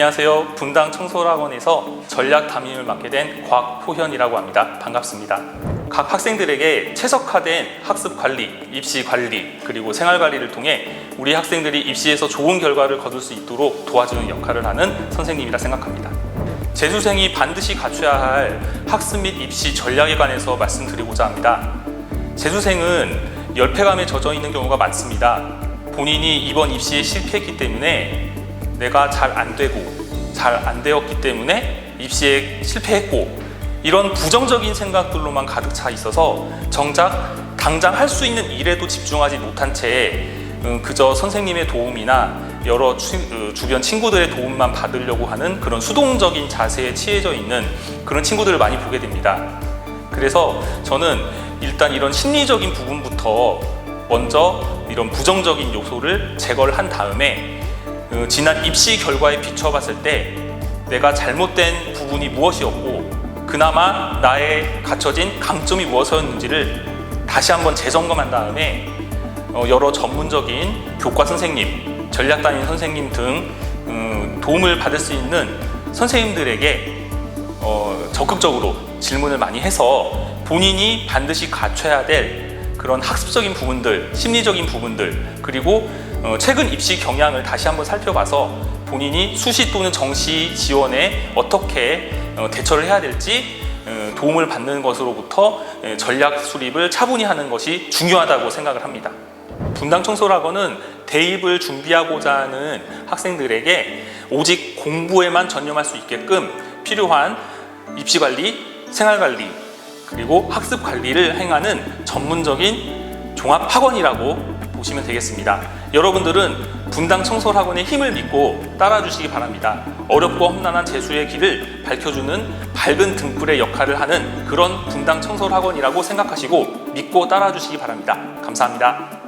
안녕하세요. 분당 청소학원에서 전략 담임을 맡게 된 곽호현이라고 합니다. 반갑습니다. 각 학생들에게 최적화된 학습 관리, 입시 관리, 그리고 생활 관리를 통해 우리 학생들이 입시에서 좋은 결과를 거둘 수 있도록 도와주는 역할을 하는 선생님이라 생각합니다. 재수생이 반드시 갖춰야 할 학습 및 입시 전략에 관해서 말씀드리고자 합니다. 재수생은 열패감에 젖어 있는 경우가 많습니다. 본인이 이번 입시에 실패했기 때문에 내가 잘 안 되고 잘 안 되었기 때문에 입시에 실패했고 이런 부정적인 생각들로만 가득 차 있어서 정작 당장 할 수 있는 일에도 집중하지 못한 채 음, 그저 선생님의 도움이나 여러 주, 어, 주변 친구들의 도움만 받으려고 하는 그런 수동적인 자세에 취해져 있는 그런 친구들을 많이 보게 됩니다. 그래서 저는 일단 이런 심리적인 부분부터 먼저 이런 부정적인 요소를 제거를 한 다음에 어, 지난 입시 결과에 비춰봤을 때 내가 잘못된 부분이 무엇이었고 그나마 나의 갖춰진 강점이 무엇이었는지를 다시 한번 재점검한 다음에 어, 여러 전문적인 교과 선생님, 전략 담임 선생님 등 음, 도움을 받을 수 있는 선생님들에게 어, 적극적으로 질문을 많이 해서 본인이 반드시 갖춰야 될 그런 학습적인 부분들, 심리적인 부분들, 그리고 어, 최근 입시 경향을 다시 한번 살펴봐서 본인이 수시 또는 정시 지원에 어떻게 어, 대처를 해야 될지 어, 도움을 받는 것으로부터 예, 전략 수립을 차분히 하는 것이 중요하다고 생각을 합니다. 분당 청소학원은 대입을 준비하고자 하는 학생들에게 오직 공부에만 전념할 수 있게끔 필요한 입시 관리, 생활 관리, 그리고 학습 관리를 행하는 전문적인 종합 학원이라고 보시면 되겠습니다. 여러분들은 분당 청솔학원의 힘을 믿고 따라주시기 바랍니다. 어렵고 험난한 재수의 길을 밝혀주는 밝은 등불의 역할을 하는 그런 분당 청솔학원이라고 생각하시고 믿고 따라주시기 바랍니다. 감사합니다.